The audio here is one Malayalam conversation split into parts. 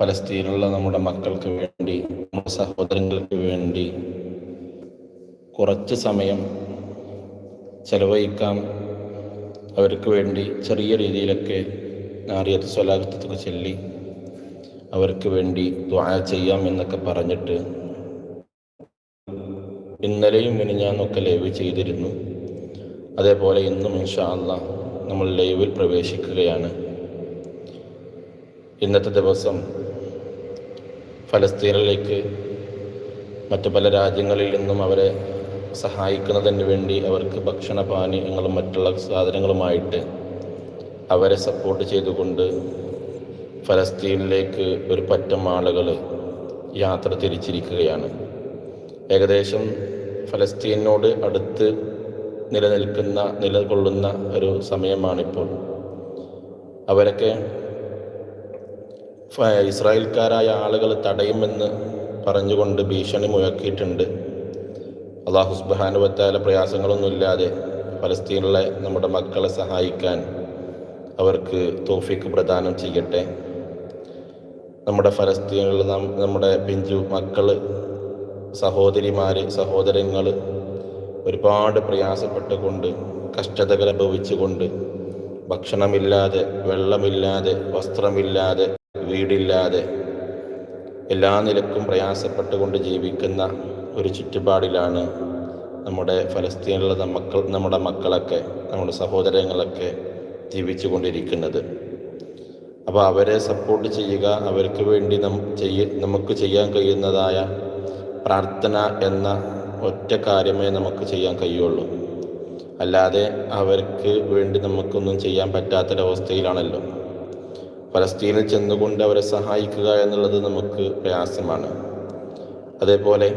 പലസ്തീനിലുള്ള നമ്മുടെ മക്കൾക്ക് വേണ്ടി നമ്മുടെ സഹോദരങ്ങൾക്ക് വേണ്ടി കുറച്ച് സമയം ചെലവഴിക്കാം. അവർക്ക് വേണ്ടി ചെറിയ രീതിയിലൊക്കെ നാറിയത്ത് സ്വലാഗത്തൊക്കെ ചൊല്ലി അവർക്ക് വേണ്ടി ദ്വാ ചെയ്യാം എന്നൊക്കെ പറഞ്ഞിട്ട് ഇന്നലെയും മിനിഞ്ഞാന്നൊക്കെ ലൈവ് ചെയ്തിരുന്നു. അതേപോലെ ഇന്നും ഇൻഷാ അല്ലാ നമ്മൾ ലൈവിൽ പ്രവേശിക്കുകയാണ്. ഇന്നത്തെ ദിവസം ഫലസ്തീനിലേക്ക് മറ്റു പല രാജ്യങ്ങളിൽ നിന്നും അവരെ സഹായിക്കുന്നതിന് വേണ്ടി അവർക്ക് ഭക്ഷണ പാനീയങ്ങളും മറ്റുള്ള സാധനങ്ങളുമായിട്ട് അവരെ സപ്പോർട്ട് ചെയ്തുകൊണ്ട് ഫലസ്തീനിലേക്ക് ഒരു പറ്റം ആളുകൾ യാത്ര തിരിച്ചിരിക്കുകയാണ്. ഏകദേശം ഫലസ്തീനോട് അടുത്ത് നിലനിൽക്കുന്ന നിലകൊള്ളുന്ന ഒരു സമയമാണിപ്പോൾ. അവരൊക്കെ ഇസ്രായേൽക്കാരായ ആളുകൾ തടയുമെന്ന് പറഞ്ഞുകൊണ്ട് ഭീഷണി മുഴക്കിയിട്ടുണ്ട്. അള്ളാഹു സുബാനുവത്താല പ്രയാസങ്ങളൊന്നുമില്ലാതെ ഫലസ്തീനിലെ നമ്മുടെ മക്കളെ സഹായിക്കാൻ അവർക്ക് തോഫിക്ക് പ്രദാനം ചെയ്യട്ടെ. നമ്മുടെ ഫലസ്തീനിൽ നമ്മുടെ പിഞ്ചു മക്കൾ സഹോദരിമാർ സഹോദരങ്ങൾ ഒരുപാട് പ്രയാസപ്പെട്ടുകൊണ്ട് കഷ്ടതകൾ അനുഭവിച്ചുകൊണ്ട് ഭക്ഷണമില്ലാതെ വെള്ളമില്ലാതെ വസ്ത്രമില്ലാതെ വീടില്ലാതെ എല്ലാ നിലക്കും പ്രയാസപ്പെട്ടുകൊണ്ട് ജീവിക്കുന്ന ഒരു ചുറ്റുപാടിലാണ് നമ്മുടെ ഫലസ്തീനിലുള്ള മക്കൾ നമ്മുടെ മക്കളൊക്കെ നമ്മുടെ സഹോദരങ്ങളൊക്കെ ജീവിച്ചു കൊണ്ടിരിക്കുന്നത് അപ്പോൾ അവരെ സപ്പോർട്ട് ചെയ്യുക അവർക്ക് വേണ്ടി നം ചെയ്യ നമുക്ക് ചെയ്യാൻ കഴിയുന്നതായ പ്രാർത്ഥന എന്ന ഒറ്റ കാര്യമേ നമുക്ക് ചെയ്യാൻ കഴിയുള്ളൂ. അല്ലാതെ അവർക്ക് വേണ്ടി നമുക്കൊന്നും ചെയ്യാൻ പറ്റാത്തൊരവസ്ഥയിലാണല്ലോ. ഫലസ്തീനിൽ ചെന്നുകൊണ്ട് അവരെ സഹായിക്കുക എന്നുള്ളത് നമുക്ക് പ്രയാസമാണ്. അതേപോലെ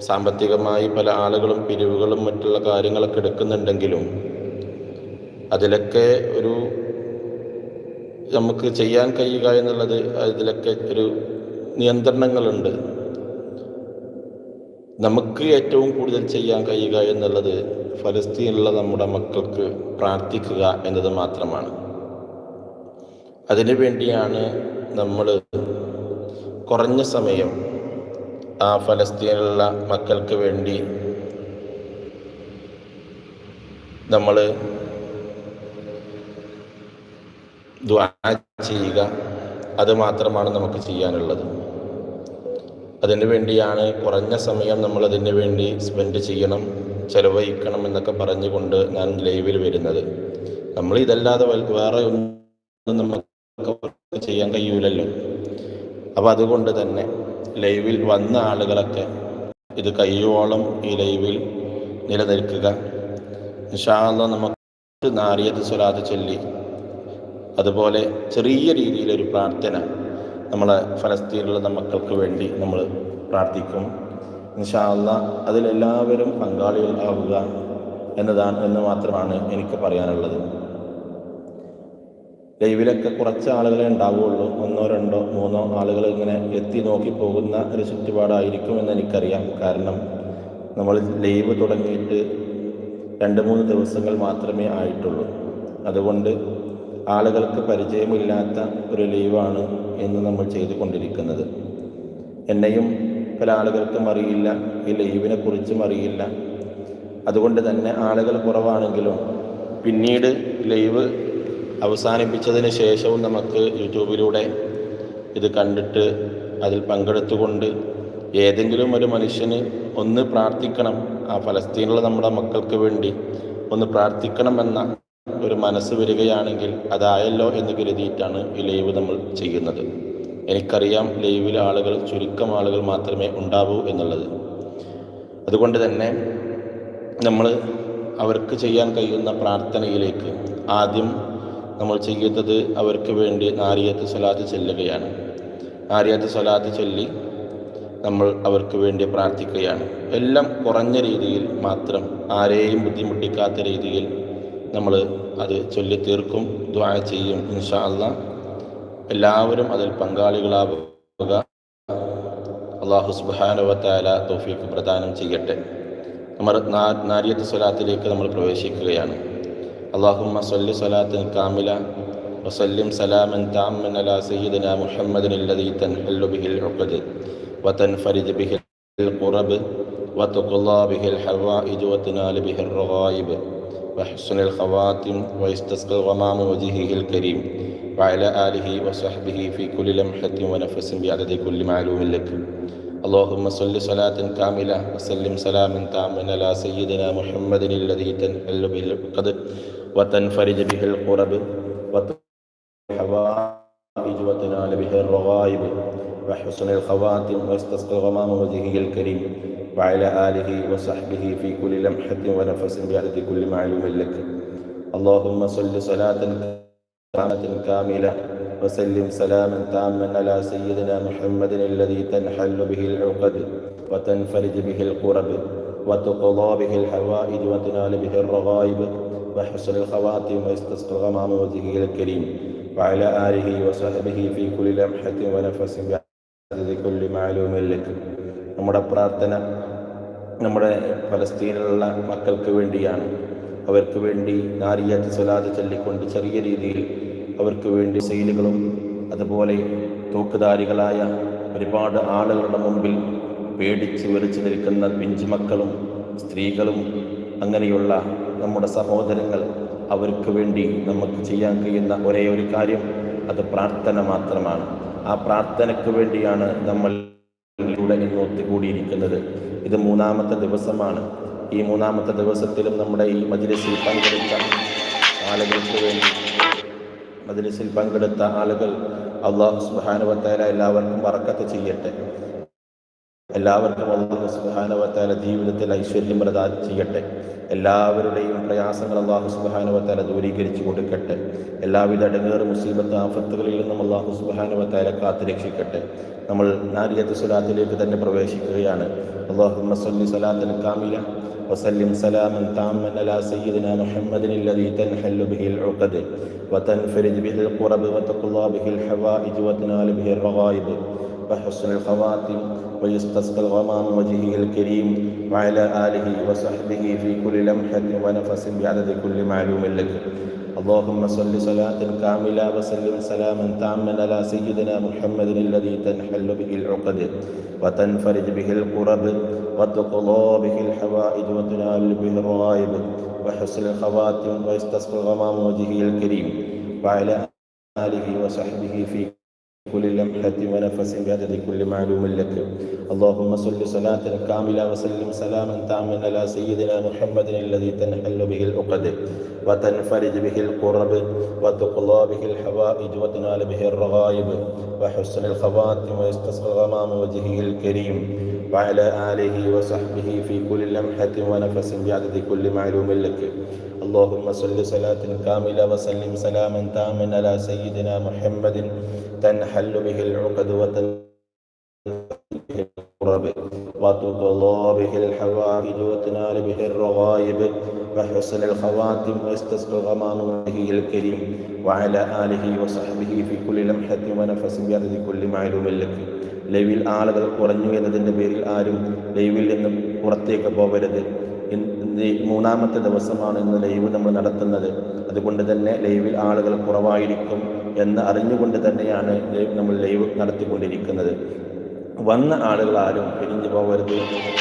സാമ്പത്തികമായി പല ആളുകളും പിരിവുകളും മറ്റുള്ള കാര്യങ്ങളൊക്കെ എടുക്കുന്നുണ്ടെങ്കിലും അതിലൊക്കെ ഒരു നമുക്ക് ചെയ്യാൻ കഴിയുക എന്നുള്ളത് അതിലൊക്കെ ഒരു നിയന്ത്രണങ്ങളുണ്ട്. നമുക്ക് ഏറ്റവും കൂടുതൽ ചെയ്യാൻ കഴിയുക എന്നുള്ളത് ഫലസ്തീനിലുള്ള നമ്മുടെ മക്കൾക്ക് പ്രാർത്ഥിക്കുക എന്നത് മാത്രമാണ്. അതിനു വേണ്ടിയാണ് നമ്മൾ കുറഞ്ഞ സമയം ആ ഫലസ്തീനിലുള്ള മക്കൾക്ക് വേണ്ടി നമ്മൾ ചെയ്യുക. അത് മാത്രമാണ് നമുക്ക് ചെയ്യാനുള്ളത്. അതിനു വേണ്ടിയാണ് കുറഞ്ഞ സമയം നമ്മൾ അതിന് വേണ്ടി സ്പെൻഡ് ചെയ്യണം ചെലവഴിക്കണം എന്നൊക്കെ പറഞ്ഞുകൊണ്ട് ഞാൻ ലൈവിൽ വരുന്നത്. നമ്മൾ ഇതല്ലാതെ വേറെ ഒന്നും നമുക്ക് ചെയ്യാൻ കഴിയൂലല്ലോ. അപ്പോൾ അതുകൊണ്ട് തന്നെ ലൈവിൽ വന്ന ആളുകളൊക്കെ ഇത് കഴിയുവോളം ഈ ലൈവിൽ നിലനിൽക്കുക. ശാന്തം നമുക്ക് നാറിയത് സ്വലാത്ത് ചൊല്ലി. അതുപോലെ ചെറിയ രീതിയിലൊരു പ്രാർത്ഥന നമ്മളെ ഫലസ്തീനിലുള്ള മക്കൾക്ക് വേണ്ടി നമ്മൾ പ്രാർത്ഥിക്കും. ഇൻഷാല്ല അതിലെല്ലാവരും പങ്കാളികളാവുക എന്നതാണ് എന്ന് മാത്രമാണ് എനിക്ക് പറയാനുള്ളത്. ലൈവിലൊക്കെ കുറച്ച് ആളുകളെ ഉണ്ടാവുകയുള്ളൂ ഒന്നോ രണ്ടോ മൂന്നോ ആളുകൾ ഇങ്ങനെ എത്തി നോക്കി പോകുന്ന ഒരു ചുറ്റുപാടായിരിക്കും എന്ന് എനിക്കറിയാം. കാരണം നമ്മൾ ലൈവ് തുടങ്ങിയിട്ട് രണ്ട് മൂന്ന് ദിവസങ്ങൾ മാത്രമേ ആയിട്ടുള്ളൂ. അതുകൊണ്ട് ആളുകൾക്ക് പരിചയമില്ലാത്ത ഒരു ലൈവാണ് എന്ന് നമ്മൾ ചെയ്തുകൊണ്ടിരിക്കുന്നത്. എന്നെയും പല ആളുകൾക്കും അറിയില്ല. ഈ ലൈവിനെ കുറിച്ചും അറിയില്ല. അതുകൊണ്ട് തന്നെ ആളുകൾ കുറവാണെങ്കിലും പിന്നീട് ലൈവ് അവസാനിപ്പിച്ചതിന് ശേഷവും നമുക്ക് യൂട്യൂബിലൂടെ ഇത് കണ്ടിട്ട് അതിൽ പങ്കെടുത്തുകൊണ്ട് ഏതെങ്കിലും ഒരു മനുഷ്യന് ഒന്ന് പ്രാർത്ഥിക്കണം. ആ ഫലസ്തീനിലുള്ള നമ്മുടെ മക്കൾക്ക് വേണ്ടി ഒന്ന് പ്രാർത്ഥിക്കണമെന്ന ഒരു മനസ്സ് വരികയാണെങ്കിൽ അതായല്ലോ എന്ന് കരുതിയിട്ടാണ് ഈ ലൈവ് നമ്മൾ ചെയ്യുന്നത്. എനിക്കറിയാം ലൈവിൽ ആളുകൾ ചുരുക്കം ആളുകൾ മാത്രമേ ഉണ്ടാവൂ എന്നുള്ളത്. അതുകൊണ്ട് തന്നെ നമ്മൾ അവർക്ക് ചെയ്യാൻ കഴിയുന്ന പ്രാർത്ഥനയിലേക്ക് ആദ്യം നമ്മൾ ചെയ്യുന്നത് അവർക്ക് വേണ്ടി നാരിയത്ത് സ്വലാത്ത് ചെല്ലുകയാണ്. നാരിയത്ത് സ്വലാത്ത് ചൊല്ലി നമ്മൾ അവർക്ക് വേണ്ടി പ്രാർത്ഥിക്കുകയാണ്. എല്ലാം കുറഞ്ഞ രീതിയിൽ മാത്രം ആരെയും ബുദ്ധിമുട്ടിക്കാത്ത രീതിയിൽ നമ്മൾ അത് ചൊല്ലി തീർക്കും ദ്വാ ചെയ്യും ഇൻഷാ അല്ല എല്ലാവരും അതിൽ പങ്കാളികളാവുക. അള്ളാഹു സുബാനുവത്താല തോഫീക്ക് പ്രദാനം ചെയ്യട്ടെ. നമ്മൾ നാരിയത്ത് സ്വലാത്തിലേക്ക് നമ്മൾ പ്രവേശിക്കുകയാണ്. اللهم صل صلاة كاملة وسلم سلاما تاما على سيدنا محمد الذي تنحل به العقد وتنفرد به القرب وتقضى به الحوائج وتنال به الرغائب وحسن الخواتم ويستسقى الغمام وجهه الكريم وعلى آله وصحبه في كل لمحة ونفس بعدد كل معلوم لك. اللهم صل صلاة كاملة وسلم سلاما تاما على سيدنا محمد الذي تنحل به العقد وتنفرج به القرب وتحوائج وتنال به الرغائب وحسن الخواتم واستسقى الغمام وجهه الكريم وعلى آله وصحبه في كل لمحة ونفس بعدد كل معلوم لك. اللهم صل صلاة كاملة وسلم سلاما تاما على سيدنا محمد الذي تنحل به العقد وتنفرج به القرب وتقضى به الحوائج وتنال به الرغائب وحسن الخواتم ويستسقى الغمام وجهه الكريم وعلى آله وصحبه في كل لمحة ونفس بعدد كل معلوم لك നമ്മുടെ പ്രാർത്ഥന നമ്മുടെ ഫലസ്തീനിലുള്ള മക്കൾക്ക് വേണ്ടിയാണ് അവർക്ക് വേണ്ടി നാരിയാറ്റ് സ്വലാദ് ചൊല്ലിക്കൊണ്ട് ചെറിയ രീതിയിൽ അവർക്ക് വേണ്ടി സെയിലുകളും അതുപോലെ തൂക്കുധാരികളായ ഒരുപാട് ആളുകളുടെ മുമ്പിൽ പേടിച്ച് വെറിച്ച് നിൽക്കുന്ന പിഞ്ചുമക്കളും സ്ത്രീകളും അങ്ങനെയുള്ള നമ്മുടെ സഹോദരങ്ങൾ അവർക്ക് വേണ്ടി നമുക്ക് ചെയ്യാൻ കഴിയുന്ന ഒരേ ഒരു കാര്യം അത് പ്രാർത്ഥന മാത്രമാണ്. ആ പ്രാർത്ഥനയ്ക്ക് വേണ്ടിയാണ് നമ്മൾ ഇവിടെ ഇന്ന് ഒത്തുകൂടിയിരിക്കുന്നത്. ഇത് മൂന്നാമത്തെ ദിവസമാണ്. ഈ മൂന്നാമത്തെ ദിവസത്തിലും നമ്മുടെ ഈ മജിലിസിൽ പങ്കെടുത്ത ആളുകൾക്ക് വേണ്ടി മജിലിസിൽ പങ്കെടുത്ത ആളുകൾ അള്ളാഹു സുബാനുവത്തേല എല്ലാവർക്കും വറക്കത്ത് ചെയ്യട്ടെ. എല്ലാവർക്കും അള്ളാഹു സുബാനുവത്തേല ജീവിതത്തിൽ ഐശ്വര്യം പ്രദാനം ചെയ്യട്ടെ എല്ലാവരുടെയും പ്രയാസങ്ങൾ അള്ളാഹു സുബാനുവത്തേല ദൂരീകരിച്ചു കൊടുക്കട്ടെ എല്ലാവിധ അടങ്ങേറ് മുസീബത്ത് ആഫത്തുകളിൽ നിന്നും അള്ളാഹു സുബാനുവത്തേല കാത്തു രക്ഷിക്കട്ടെ നമ്മൾ നാരിയത്ത് സുലാത്തിലേക്ക് തന്നെ പ്രവേശിക്കുകയാണ് അള്ളാഹു സല്ലി സലാത്തൻ കാമില وسلم سلاما تاما على سيدنا محمد الذي تنحل به العقد وتنفرج به القرب وتقضى به الحوائج وتنال به الرغائب وحسن الخواتم ويستسقى الغمام وجهه الكريم وعلى آله وصحبه في كل لمحة ونفس بعدد كل معلوم لك. اللهم صل صلاة كاملة وسلم سلاما تاما على سيدنا محمد الذي تنحل به العقد وتنفرج به القرب وتقضى به الحوائج وتنال به الرغائب وحسن الخواتم ويستسقى الغمام وجهه الكريم وعلى آله وصحبه في كل لمحة ونفس بعدد كل معلوم لك اللهم صل صلاة كاملة وسلم سلاما تاما على سيدنا محمد الذي تنحل به العقد وتنفرج به القرب وتقضى به الحوائج وتنال به الرغائب وحسن الخواتم ويستسقى الغمام وجهه الكريم وعلى آله وصحبه في كل لمحة ونفس بعدد كل معلوم لك اللهم صل صلاة كاملة وسلم سلاما تاما على سيدنا محمد تنحل به العقد وتن القرب وتقضى به الحوائج وتنال به الرغائب وحسن الخواتم ويستسقى الغمام وجهه الكريم وعلى آله وصحبه في كل لمحة ونفس بعدد كل معلوم لك ലൈവിൽ ആളുകൾ കുറഞ്ഞു എന്നതിൻ്റെ പേരിൽ ആരും ലൈവിൽ നിന്ന് പുറത്തേക്ക് പോകരുത് ഇന്ന് മൂന്നാമത്തെ ദിവസമാണ് ഇന്ന് ലൈവ് നമ്മൾ നടത്തുന്നത്. അതുകൊണ്ട് തന്നെ ലൈവിൽ ആളുകൾ കുറവായിരിക്കും എന്ന് അറിഞ്ഞുകൊണ്ട് തന്നെയാണ് നമ്മൾ ലൈവ് നടത്തിക്കൊണ്ടിരിക്കുന്നത്. വന്ന ആളുകൾ ആരും പിരിഞ്ഞു പോകരുത്.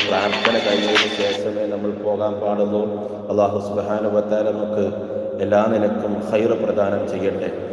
പ്രാർത്ഥന കഴിഞ്ഞതിന് ശേഷമേ നമ്മൾ പോകാൻ പാടുള്ളൂ. അള്ളാഹു സുബാനുവത്താല നമുക്ക് എല്ലാ നിലക്കും ഹൈർ പ്രദാനം ചെയ്യട്ടെ.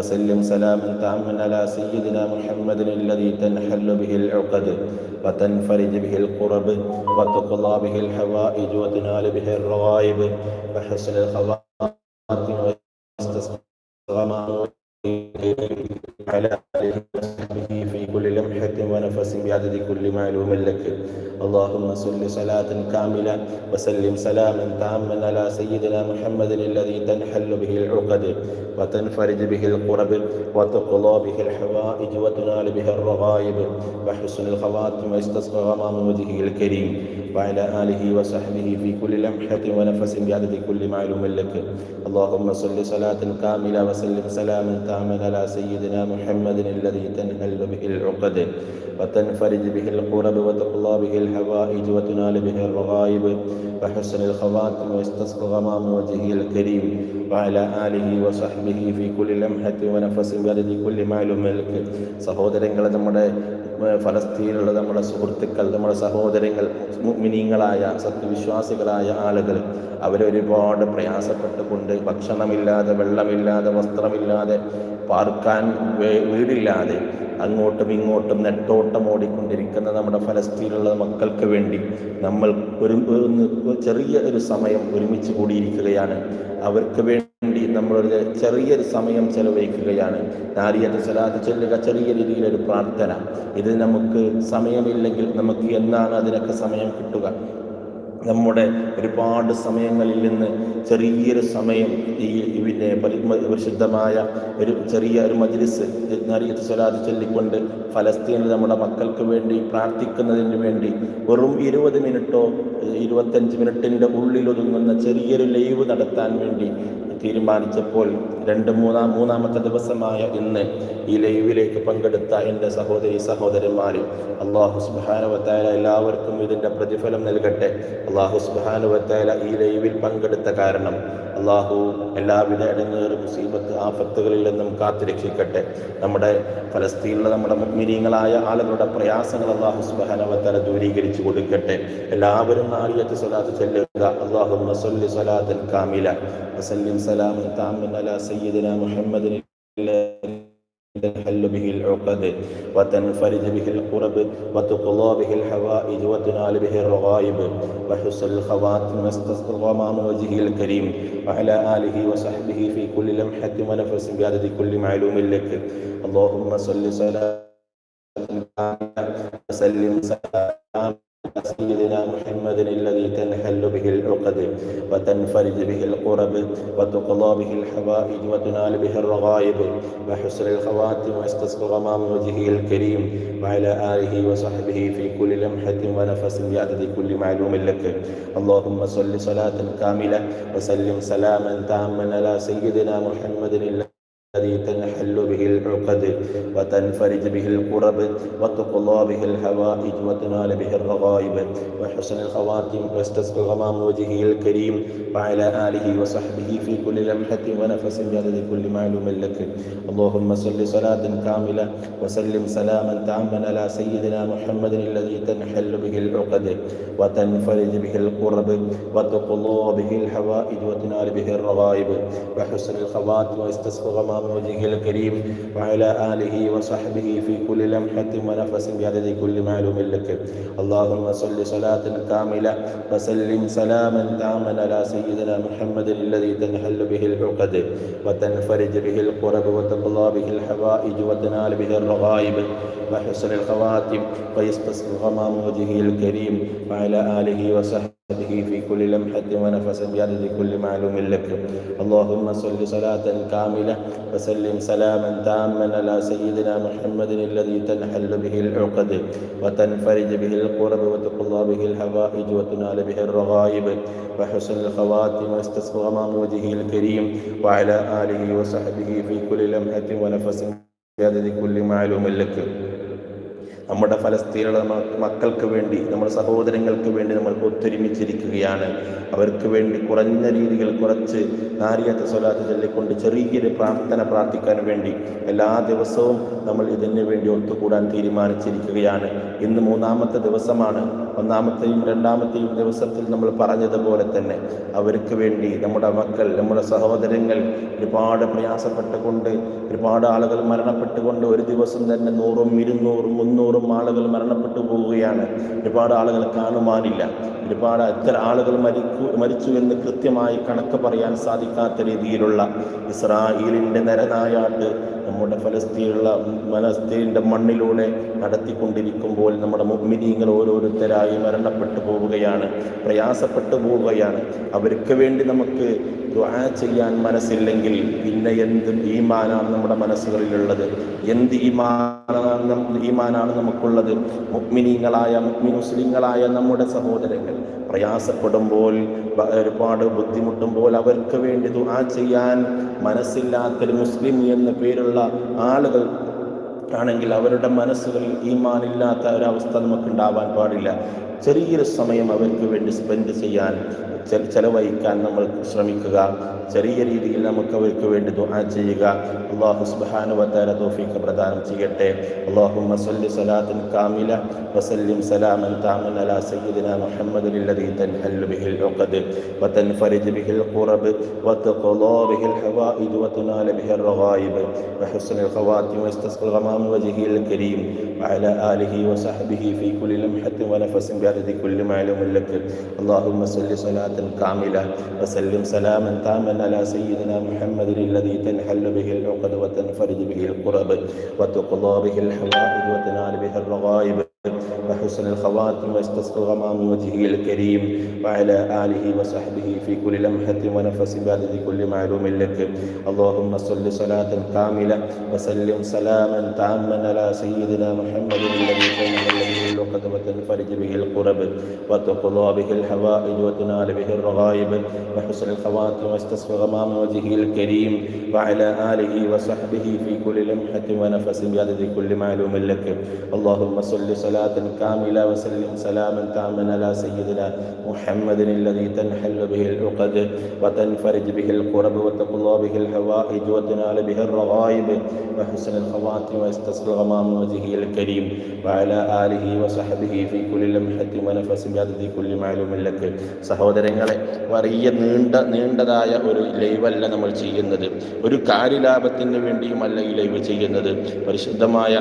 وسلم سلاما تاما على سيدنا محمد الذي تنحل به العقد وتنفرج به القرب وتقضى به الحوائج وتنال به الرغائب وحسن الخواتم ويستسقى اللهم صل صلاة كاملة وسلم سلاما تاما على سيدنا محمد الذي تنحل به العقد وتنفرج به القرب وتقضى به الحوائج وتنال به الرغائب وحسن الخواتم ويستسقى غمام وجهه الكريم وعلى آله وصحبه في كل لمحة ونفس بعدد كل معلوم لك. اللهم صل صلاة كاملة وسلم سلاما تاما على سيدنا محمد الذي تنحل به العقد وتنفرج به القرب وتقضى به الحوائج وتنال به الرغائب وحسن الخواتم ويستسقى غمام وجهه الكريم وعلى آله وصحبه في كل لمحة ونفس بعدد كل معلوم لك സഹോദരങ്ങളെ നമ്മുടെ ഫലസ്തീനിലുള്ള നമ്മുടെ സുഹൃത്തുക്കൾ നമ്മുടെ സഹോദരങ്ങൾ മിനിങ്ങളായ സത്യവിശ്വാസികളായ ആളുകൾ അവരൊരുപാട് പ്രയാസപ്പെട്ടുകൊണ്ട് ഭക്ഷണമില്ലാതെ വെള്ളമില്ലാതെ വസ്ത്രമില്ലാതെ പാർക്കാൻ വീടില്ലാതെ അങ്ങോട്ടും ഇങ്ങോട്ടും നെട്ടോട്ടം ഓടിക്കൊണ്ടിരിക്കുന്ന നമ്മുടെ ഫലസ്തീനിലുള്ള മക്കൾക്ക് വേണ്ടി നമ്മൾ ഒരു ചെറിയ ഒരു സമയം ഒരുമിച്ച് കൂടിയിരിക്കുകയാണ്. അവർക്ക് വേണ്ടി നമ്മളൊരു ചെറിയൊരു സമയം ചെലവഴിക്കുകയാണ്. നാരിയത്ത് സലാത്ത് ചൊല്ലുക ചെറിയ രീതിയിലൊരു പ്രാർത്ഥന. ഇത് നമുക്ക് സമയമില്ലെങ്കിൽ നമുക്ക് എന്നാണ് അതിനൊക്കെ സമയം കിട്ടുക? നമ്മുടെ ഒരുപാട് സമയങ്ങളിൽ നിന്ന് ചെറിയൊരു സമയം ഈ പിന്നെ പരിശുദ്ധമായ ഒരു ചെറിയ ഒരു മജ്ലിസ് സ്വലാത്ത് ചൊല്ലിക്കൊണ്ട് ഫലസ്തീനിൽ നമ്മുടെ മക്കൾക്ക് വേണ്ടി പ്രാർത്ഥിക്കുന്നതിന് വേണ്ടി വെറും ഇരുപത് മിനിറ്റോ ഇരുപത്തഞ്ച് മിനിറ്റിന്റെ ഉള്ളിലൊതുങ്ങുന്ന ചെറിയൊരു ലൈവ് നടത്താൻ വേണ്ടി തീരുമാനിച്ചപ്പോൾ രണ്ട് മൂന്നാം മൂന്നാമത്തെ ദിവസമായ ഇന്ന് ഈ ലൈവിലേക്ക് പങ്കെടുത്ത എന്റെ സഹോദരി സഹോദരന്മാർ അള്ളാഹു സുബാനുവത്തായ എല്ലാവർക്കും ഇതിന്റെ പ്രതിഫലം നൽകട്ടെ. അള്ളാഹു സുബാനുവത്തായ ഈ ലൈവിൽ പങ്കെടുത്ത കാരണം അള്ളാഹു എല്ലാവിധ ഇടങ്ങേറ് മുസീബത്ത് ആഫത്തുകളിൽ നിന്നും കാത്തുരക്ഷിക്കട്ടെ. നമ്മുടെ ഫലസ്തീനിലെ നമ്മുടെ മുഗ്മിനീങ്ങളായ ആളുകളുടെ പ്രയാസങ്ങൾ അള്ളാഹു സുബാനവത്തല ദൂരീകരിച്ചു കൊടുക്കട്ടെ. എല്ലാവരും നാളിയത്ത് സ്വലാത്ത് ചെല്ലുക. അള്ളാഹു മസല്ലി സ്വലാത്തൻ കാമില. വസല്ലിം സലാമൻ താമൻ അല സയ്യിദിന മുഹമ്മദിൻ تنحل به العقد وتنفرج به القرب وتقضى به الحوائج وتنال به الرغائب وحسن الخواتم واستسقى الغمام وجهه الكريم وعلى آله وصحبه في كل لمحة ونفس بعدد كل معلوم لك. اللهم صل سلام وسلم سلام سيدنا محمد الذي تنحل به العقد وتنفرج به القرب وتقضى به الحوائج وتنال به الرغائب وحسن الخواتم واستسقى غمام وجهه الكريم وعلى آله وصحبه في كل لمحة ونفس بعدد كل معلوم لك. اللهم صل صلاة كاملة وسلم سلاما تاما على سيدنا محمد الذي تنحل به العقد وتنفرج به القرب وتقضى به الحوائج وتنال به الرغائب. وحسن الخواتم واستسقى غمام وجهه الكريم وعلى آله وصحبه في كل لمحة ونفس بعدد كل معلوم لك. اللهم صل صلاة كاملة وسلم سلاما تاما على سيدنا محمد الذي تنحل به العقد وتنفرج به القرب وتقضى به الحوائج وتنال به الرغائب. وحسن الخواتم واستسقى غمام أمام وجهه الكريم وعلى آله وصحبه في كل لمحة ونفس بعدد كل معلوم لك اللهم صل صلاة كاملة وسلم سلاما تاما على سيدنا محمد الذي تنحل به العقد وتنفرج به القرب وتقضى به الحوائج وتنال به الرغائب وحسن الخواتم ويستسقى غمام وجهه الكريم وعلى آله وصحبه به في كل لمحة ونفس بعدد كل معلوم لك. اللهم صل صلاة كاملة وسلم سلاما تاما على سيدنا محمد الذي تنحل به العقد وتنفرج به القرب وتقضى به الحوائج وتنال به الرغائب وحسن الخواتم واستسقى غمام وجهه الكريم وعلى آله وصحبه في كل لمحة ونفس بعدد كل معلوم لك. നമ്മുടെ ഫലസ്തീനിലെ മക്കൾക്ക് വേണ്ടി നമ്മുടെ സഹോദരങ്ങൾക്ക് വേണ്ടി നമ്മൾ ഒത്തൊരുമിച്ചിരിക്കുകയാണ്. അവർക്ക് വേണ്ടി കുറഞ്ഞ രീതികൾ കുറച്ച് നാരിയത്തെ സ്വലാത്ത് ചൊല്ലിക്കൊണ്ട് ചെറിയൊരു പ്രാർത്ഥന പ്രാർത്ഥിക്കാൻ വേണ്ടി എല്ലാ ദിവസവും നമ്മൾ ഇതിന് വേണ്ടി ഒത്തുകൂടാൻ തീരുമാനിച്ചിരിക്കുകയാണ്. ഇന്ന് മൂന്നാമത്തെ ദിവസമാണ്. ഒന്നാമത്തെയും രണ്ടാമത്തെയും ദിവസത്തിൽ നമ്മൾ പറഞ്ഞതുപോലെ തന്നെ അവർക്ക് വേണ്ടി നമ്മുടെ മക്കൾ നമ്മുടെ സഹോദരങ്ങൾ ഒരുപാട് പ്രയാസപ്പെട്ടുകൊണ്ട് ഒരുപാട് ആളുകൾ മരണപ്പെട്ടുകൊണ്ട് ഒരു ദിവസം തന്നെ നൂറും ഇരുന്നൂറും മുന്നൂറും വീണ്ടും ആളുകൾ മരണപ്പെട്ടു പോവുകയാണ്. ഒരുപാട് ആളുകൾ കാണുവാനില്ല. ഒരുപാട് എത്ര ആളുകൾ മരിക്കു മരിച്ചു എന്ന് കൃത്യമായി കണക്ക് പറയാൻ സാധിക്കാത്ത രീതിയിലുള്ള ഇസ്രായേലിന്റെ നരനായാട്ട് നമ്മുടെ ഫലസ്തീനുള്ള ഫലസ്തീന്റെ മണ്ണിലൂടെ നടത്തിക്കൊണ്ടിരിക്കുമ്പോൾ നമ്മുടെ മുഗ്മിനീങ്ങൾ ഓരോരുത്തരായി മരണപ്പെട്ടു പോവുകയാണ് പ്രയാസപ്പെട്ടു പോവുകയാണ്. അവർക്ക് വേണ്ടി നമുക്ക് ദുആ ചെയ്യാൻ മനസ്സില്ലെങ്കിൽ പിന്നെ എന്ത് ഈമാനാണ് നമ്മുടെ മനസ്സുകളിലുള്ളത്. എന്ത് ഈമാനാണ് ഈമാനാണ് നമുക്കുള്ളത്? മുഗ്മിനീങ്ങളായ മുഗ്മി മുസ്ലിങ്ങളായ നമ്മുടെ സഹോദരങ്ങൾ പ്രയാസപ്പെടുമ്പോൾ ഒരുപാട് ബുദ്ധിമുട്ടുമ്പോൾ അവർക്ക് വേണ്ടി ദുആ ചെയ്യാൻ മനസ്സില്ലാത്തൊരു മുസ്ലിം എന്ന പേരുള്ള ആളുകൾ ആണെങ്കിൽ അവരുടെ മനസ്സുകളിൽ ഈമാനില്ലാത്ത ഒരവസ്ഥ നമുക്കുണ്ടാവാൻ പാടില്ല. ചെറിയൊരു സമയം അവർക്ക് വേണ്ടി സ്പെൻഡ് ചെയ്യാൻ ചെലവഴിക്കാൻ നമ്മൾ ശ്രമിക്കുക. ചെറിയ രീതിയിൽ നമുക്ക് അവർക്ക് വേണ്ടി ദുആ ചെയ്യുക അള്ളാഹു സുബ്ഹാനഹു വ തആല തൗഫീഖ് പ്രദാനം ചെയ്യട്ടെ അല്ലാഹുമ്മ സ്വല്ലി സ്വലാത്തൻ കാമില വസല്ലിം സലാമൻ താമൻ അലാ സയ്യിദിന മുഹമ്മദിൻ الذي تنحل به العقد وتنفرج به القرب وتقضى به الحوائج وتنال به الرغائب وحسن الخواتم واستسقى الغمام وجهه الكريم وعلى آله وصحبه في كل لمحة ونفس بعدد كل معلوم لك اللهم صل صلاة كاملة وسلم سلاما تاما على سيدنا محمد الذي تنحل به العقد وتنفرج به القرب وتقضى به الحوائج وتنال به الرغائب. وحسن الخواتم واستسقى الغمام وجهه الكريم وعلى آله وصحبه في كل لمحة ونفس بعدد كل معلوم لك. اللهم صل صلاة كاملة وسلم سلاما تاما على سيدنا محمد الذي تنحل به العقد وتنفرج به القرب وتقضى به الحوائج وتنال به الرغائب. وحسن الخواتم واستسقى غمام وجهه الكريم وعلى آله وصحبه في كل لمحة ونفس بعدد كل معلوم لك. اللهم صل صلاة كاملة وسلم سلاما تاما على سيدنا محمد الذي تنحل به العقد وتنفرج به الكرب وتقضى به الحوائج وتنال به الرغائب وحسن الخواتم واستسقى الغمام وجهه الكريم وعلى آله وصحبه في كل لمحة ونفس بعدد كل معلوم لك സഹോദരങ്ങളെ വലിയ നീണ്ട നീണ്ടതായ ഒരു ലൈവല്ല നമ്മൾ ചെയ്യുന്നത് ഒരു കാര്യലാഭത്തിന് വേണ്ടിയുമല്ല ഈ ലൈവ് ചെയ്യുന്നത് പരിശുദ്ധമായ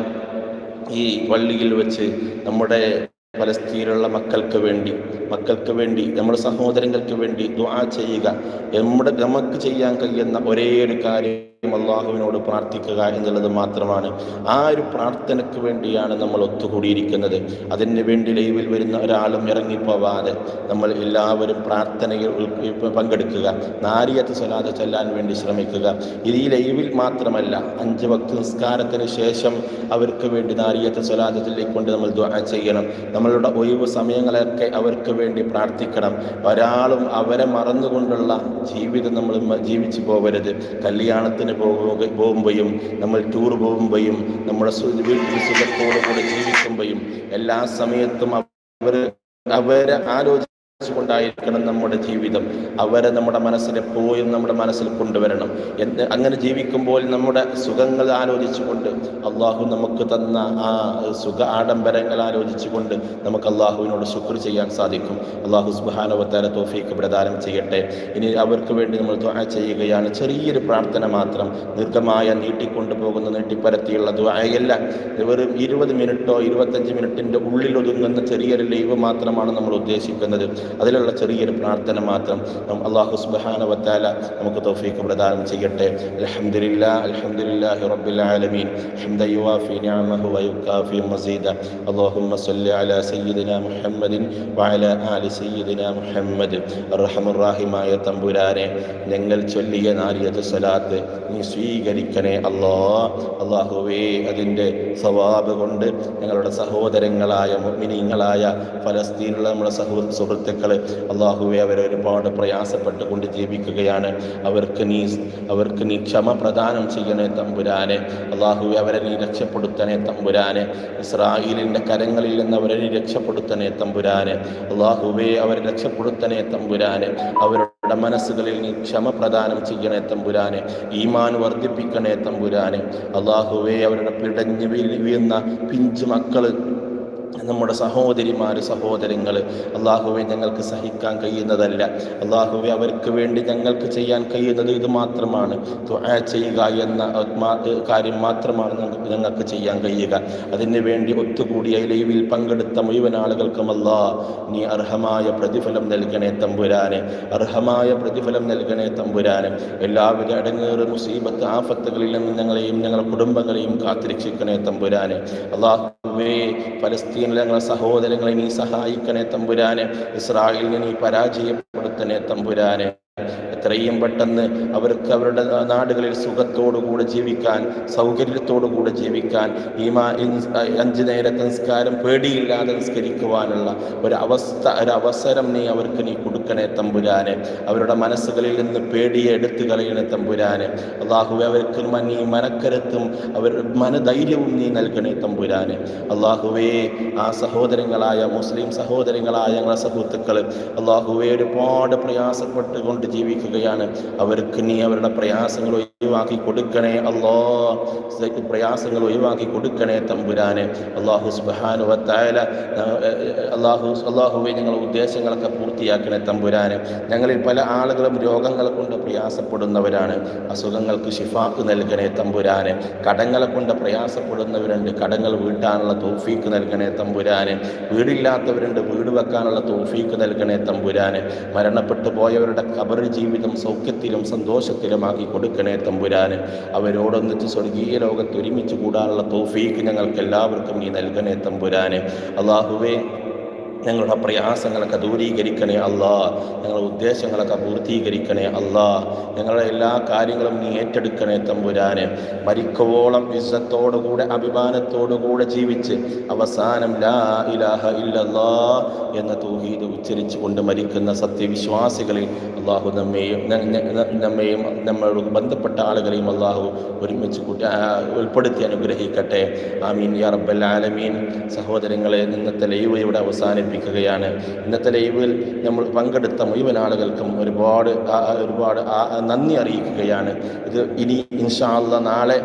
ഈ പള്ളിയിൽ വെച്ച് നമ്മുടെ പലസ്തീനിലുള്ള മക്കൾക്ക് വേണ്ടി മക്കൾക്ക് വേണ്ടി നമ്മുടെ സഹോദരങ്ങൾക്ക് വേണ്ടി ദുആ ചെയ്യുക. നമ്മുടെ നമുക്ക് ചെയ്യാൻ കഴിയുന്ന ഒരേ ഒരു കാര്യം അള്ളാഹുവിനോട് പ്രാർത്ഥിക്കുക എന്നുള്ളത് മാത്രമാണ്. ആ ഒരു പ്രാർത്ഥനയ്ക്ക് വേണ്ടിയാണ് നമ്മൾ ഒത്തുകൂടിയിരിക്കുന്നത്. അതിന് വേണ്ടി ലൈവിൽ വരുന്ന ഒരാളും ഇറങ്ങിപ്പോവാതെ നമ്മൾ എല്ലാവരും പ്രാർത്ഥനയിൽ പങ്കെടുക്കുക. നാരിയത്ത് സ്വലാത ചെല്ലാൻ വേണ്ടി ശ്രമിക്കുക. ഇത് ഈ ലൈവിൽ മാത്രമല്ല അഞ്ച് ഭക്തി നിസ്കാരത്തിന് ശേഷം അവർക്ക് വേണ്ടി നാരിയത്ത് സ്വലാത ചൊല്ലിക്കൊണ്ട് നമ്മൾ ചെയ്യണം. നമ്മളുടെ ഒഴിവ് സമയങ്ങളൊക്കെ അവർക്ക് വേണ്ടി പ്രാർത്ഥിക്കണം. ഒരാളും അവരെ മറന്നുകൊണ്ടുള്ള ജീവിതം നമ്മൾ ജീവിച്ചു പോകരുത് കല്യാണത്തിന് പോകുക പോകുമ്പോഴും നമ്മൾ ടൂർ പോകുമ്പോഴും നമ്മുടെ വീട്ടിൽ സുഖത്തോടു കൂടെ ജീവിക്കുമ്പോഴും എല്ലാ സമയത്തും അവർ അവരെ ആലോചിച്ച് കൊണ്ടായിരിക്കണം നമ്മുടെ ജീവിതം. അവരെ നമ്മുടെ മനസ്സിൽ എപ്പോഴും നമ്മുടെ മനസ്സിൽ കൊണ്ടുവരണം. എന്ന് അങ്ങനെ ജീവിക്കുമ്പോൾ നമ്മുടെ സുഖങ്ങൾ ആലോചിച്ചുകൊണ്ട് അള്ളാഹു നമുക്ക് തന്ന ആ സുഖ ആഡംബരങ്ങൾ ആലോചിച്ചുകൊണ്ട് നമുക്ക് അള്ളാഹുവിനോട് ശുക്ർ ചെയ്യാൻ സാധിക്കും. അള്ളാഹു സുബാനവത്താര തോഫീക്ക് പ്രദാനം ചെയ്യട്ടെ. ഇനി അവർക്ക് വേണ്ടി നമ്മൾ ദുആ ചെയ്യുകയാണ്. ചെറിയൊരു പ്രാർത്ഥന മാത്രം. ദീർഘമായ നീട്ടിക്കൊണ്ടു പോകുന്ന നീട്ടിപ്പരത്തിയുള്ള ദുആയല്ല. വെറും ഇരുപത് മിനിറ്റോ ഇരുപത്തഞ്ച് മിനിറ്റിന്റെ ഉള്ളിൽ ഒതുങ്ങുന്ന ചെറിയൊരു ലൈവ് മാത്രമാണ് നമ്മൾ ഉദ്ദേശിക്കുന്നത്. അതിലുള്ള ചെറിയൊരു പ്രാർത്ഥന മാത്രം നം- അള്ളാഹു സുബ്ഹാന വത്താല നമുക്ക് തൗഫീഖ് പ്രദാനം ചെയ്യട്ടെ അൽഹംദുലില്ലാ അൽഹംദുലില്ലാഹി റബ്ബിൽ ആലമീൻ ഹംദ യുവാഫി നിഅമഹു വയുകാഫി മസീദ اللهم صل على سيدنا محمد وعلى آل سيدنا محمد അർഹമുർ റഹീമായ തമ്പുരാനെ ഞങ്ങൾ ചൊല്ലിയ നാരിയത്ത് സ്വലാത്ത് നീ സ്വീകരിക്കണേ അല്ലാ അള്ളാഹുവേ അതിൻ്റെ സ്വഭാവ കൊണ്ട് ഞങ്ങളുടെ സഹോദരങ്ങളായ മുഅ്മിനീങ്ങളായ ഫലസ്തീനിലുള്ള നമ്മുടെ സഹോ സുഹൃത്തുക്കൾ അള്ളാഹുവെ അവരെ ഒരുപാട് പ്രയാസപ്പെട്ടുകൊണ്ട് ജീവിക്കുകയാണ്. അവർക്ക് നീ അവർക്ക് നീ ക്ഷമ പ്രദാനം ചെയ്യണേ തമ്പുരാനെ. അള്ളാഹുവെ അവരെ നീ രക്ഷപ്പെടുത്തണേ തമ്പുരാനെ. ഇസ്രായേലിന്റെ കരങ്ങളിൽ നിന്ന് അവരെ നീ രക്ഷപ്പെടുത്തണേ തമ്പുരാനെ. അള്ളാഹുവെ അവരെ രക്ഷപ്പെടുത്തണേ തമ്പുരാനെ. അവരുടെ മനസ്സുകളിൽ നീ ക്ഷമ പ്രദാനം ചെയ്യണേ തമ്പുരാനെ. ഈമാൻ വർദ്ധിപ്പിക്കണേ തമ്പുരാനെ. അള്ളാഹുവെ അവരുടെ പിടഞ്ഞു വീഴുന്ന പിഞ്ചു മക്കൾ നമ്മുടെ സഹോദരിമാർ സഹോദരങ്ങൾ അള്ളാഹുവെ ഞങ്ങൾക്ക് സഹിക്കാൻ കഴിയുന്നതല്ല. അള്ളാഹുവെ അവർക്ക് വേണ്ടി ഞങ്ങൾക്ക് ചെയ്യാൻ കഴിയുന്നത് ഇത് മാത്രമാണ്. ചെയ്യുക എന്ന കാര്യം മാത്രമാണ് ഞങ്ങ- ഞങ്ങൾക്ക് ചെയ്യാൻ കഴിയുക. അതിന് വേണ്ടി ഒത്തുകൂടിയ ലൈവിൽ പങ്കെടുത്ത മുഴുവൻ ആളുകൾക്കും അല്ലാ നീ അർഹമായ പ്രതിഫലം നൽകണേ തമ്പുരാനെ. അർഹമായ പ്രതിഫലം നൽകണേ തമ്പുരാനെ. എല്ലാവിധ അടങ്ങേറ് മുസീബത്ത് ആഫത്തുകളിൽ നിന്ന് ഞങ്ങളെയും ഞങ്ങളുടെ കുടുംബങ്ങളെയും കാത്തിരക്ഷിക്കണേ തമ്പുരാനെ. അള്ളാഹുവേ ഫലസ്തീനിലെ ഞങ്ങളെ സഹോദരങ്ങളെ നീ സഹായിക്കണേ തമ്പുരാനെ. ഇസ്രായേലിനെ നീ പരാജയപ്പെടുത്തണേ തമ്പുരാനെ. എത്രയും പെട്ടെന്ന് അവർക്ക് അവരുടെ നാടുകളിൽ സുഖത്തോടുകൂടെ ജീവിക്കാൻ സൗകര്യത്തോടുകൂടെ ജീവിക്കാൻ ഈ മാ അഞ്ച് നേരത്തെ നിസ്കാരം പേടിയില്ലാതെ നിസ്കരിക്കുവാനുള്ള ഒരു അവസ്ഥ ഒരു അവസരം നീ അവർക്ക് നീ കൊടുക്കണേ തമ്പുരാനെ. അവരുടെ മനസ്സുകളിൽ നിന്ന് പേടിയെ എടുത്തു കളയണേ തമ്പുരാനെ. അള്ളാഹുവെ അവർക്ക് നീ മനക്കരുത്തും അവർ മനധൈര്യവും നീ നൽകണേ തമ്പുരാനെ. അള്ളാഹുവേ ആ സഹോദരങ്ങളായ മുസ്ലിം സഹോദരങ്ങളായ ഞങ്ങളെ സുഹൃത്തുക്കൾ അള്ളാഹുവെ ഒരുപാട് പ്രയാസപ്പെട്ടുകൊണ്ട് ജീവിക്കുകയാണ്. അവർക്ക് നീ അവരുടെ പ്രയാസങ്ങൾ ഒഴിവാക്കി കൊടുക്കണേ അല്ലോ. പ്രയാസങ്ങൾ ഒഴിവാക്കി കൊടുക്കണേ തമ്പുരാനെ. അള്ളാഹു സുബാനുവത്തായ അള്ളാഹു അള്ളാഹുവെ ഞങ്ങളുടെ ഉദ്ദേശങ്ങളൊക്കെ പൂർത്തിയാക്കണേ തമ്പുരാനെ. ഞങ്ങളിൽ പല ആളുകളും രോഗങ്ങൾ കൊണ്ട് പ്രയാസപ്പെടുന്നവരാണ്. അസുഖങ്ങൾക്ക് ഷിഫാക്ക് നൽകണേ തമ്പുരാനെ. കടങ്ങളെ കൊണ്ട് പ്രയാസപ്പെടുന്നവരുണ്ട്. കടങ്ങൾ വീട്ടാനുള്ള തോഫീക്ക് നൽകണേ തമ്പുരാനെ. വീടില്ലാത്തവരുണ്ട്. വീട് വെക്കാനുള്ള തോഫീക്ക് നൽകണേ തമ്പുരാനെ. മരണപ്പെട്ടു പോയവരുടെ ഖബർ ജീവിതം സൗഖ്യത്തിലും സന്തോഷത്തിലുമാക്കി കൊടുക്കണേ തമ്പുരാന്. അവരോടൊന്നിച്ച് സ്വർഗീയ ലോകത്ത് ഒരുമിച്ച് കൂടാനുള്ള തോഫീക്ക് ഞങ്ങൾക്ക് എല്ലാവർക്കും നീ നൽകണേ തമ്പുരാന്. അള്ളാഹുവേ ഞങ്ങളുടെ പ്രയാസങ്ങളൊക്കെ ദൂരീകരിക്കണേ അല്ലാ ഞങ്ങളുടെ ഉദ്ദേശങ്ങളൊക്കെ പൂർത്തീകരിക്കണേ അല്ലാ ഞങ്ങളുടെ എല്ലാ കാര്യങ്ങളും നീ ഏറ്റെടുക്കണേ തമ്പുരാന്. മരിക്കവോളം വിശ്വത്തോടുകൂടെ അഭിമാനത്തോടുകൂടെ ജീവിച്ച് അവസാനം ലാ ഇലാഹ ഇല്ലല്ലാ എന്ന തൗഹീദ് ഉച്ചരിച്ചുകൊണ്ട് മരിക്കുന്ന സത്യവിശ്വാസികളിൽ അള്ളാഹു നമ്മെയും നമ്മയും നമ്മളോട് ബന്ധപ്പെട്ട ആളുകളെയും അള്ളാഹു ഒരുമിച്ച് കൂട്ടി ഉൾപ്പെടുത്തി അനുഗ്രഹിക്കട്ടെ. ആമീൻ. യാ റബ്ബൽ ആലമീൻ. സഹോദരങ്ങളെ ഇന്നത്തെ ലൈവ് ഇവിടെ അവസാനിപ്പിക്കുകയാണ്. ഇന്നത്തെ ലൈവിൽ നമ്മൾ പങ്കെടുത്ത മുഴുവൻ ആളുകൾക്കും ഒരുപാട് ഒരുപാട് നന്ദി അറിയിക്കുകയാണ്. ഇത് ഇനി ഇൻഷാ നാളെ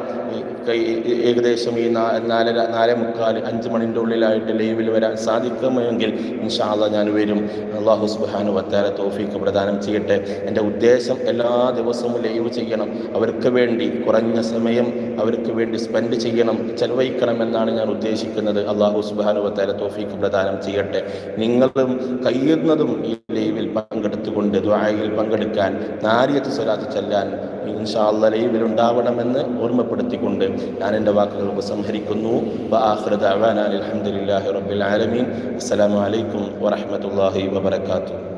ഈ കൈ- ഏകദേശം ഈ നാലര നാലേ മുക്കാൽ അഞ്ച് മണിന്റെ ഉള്ളിലായിട്ട് ലൈവിൽ വരാൻ സാധിക്കുമെങ്കിൽ ഇൻഷാ അല്ലാ ഞാൻ വരും. അള്ളാഹു സുബാനു വത്താര തോഫീക്ക് പ്രദാനം ചെയ്യട്ടെ. എന്റെ ഉദ്ദേശം എല്ലാ ദിവസവും ലൈവ് ചെയ്യണം. അവർക്ക് വേണ്ടി കുറഞ്ഞ സമയം അവർക്ക് വേണ്ടി സ്പെൻഡ് ചെയ്യണം. ചെലവഴിക്കണം എന്നാണ് ഞാൻ ഉദ്ദേശിക്കുന്നത്. അള്ളാഹു സുബാനു വത്താര തോഫീക്ക് പ്രദാനം ചെയ്യട്ടെ. നിങ്ങളും കഴിയുന്നതും ഈ ലൈവിൽ പങ്കെടുത്തുകൊണ്ട് ദ്വായയിൽ പങ്കെടുക്കാൻ നാരിയത്ത് സ്വലാത്ത് ചെല്ലാൻ ഇൻഷാല്ല ഉണ്ടാവണമെന്ന് ഓർമ്മപ്പെടുത്തിക്കൊണ്ട് ഞാൻ എന്റെ വാക്കുകൾ ഉപസംഹരിക്കുന്നു. അലഹമുല്ലാഹി റബ്ബിൽ ആലമീൻ. അസ്സലാമു അലൈക്കും വറഹ്മത്തുള്ളാഹി വബറകാതുഹു.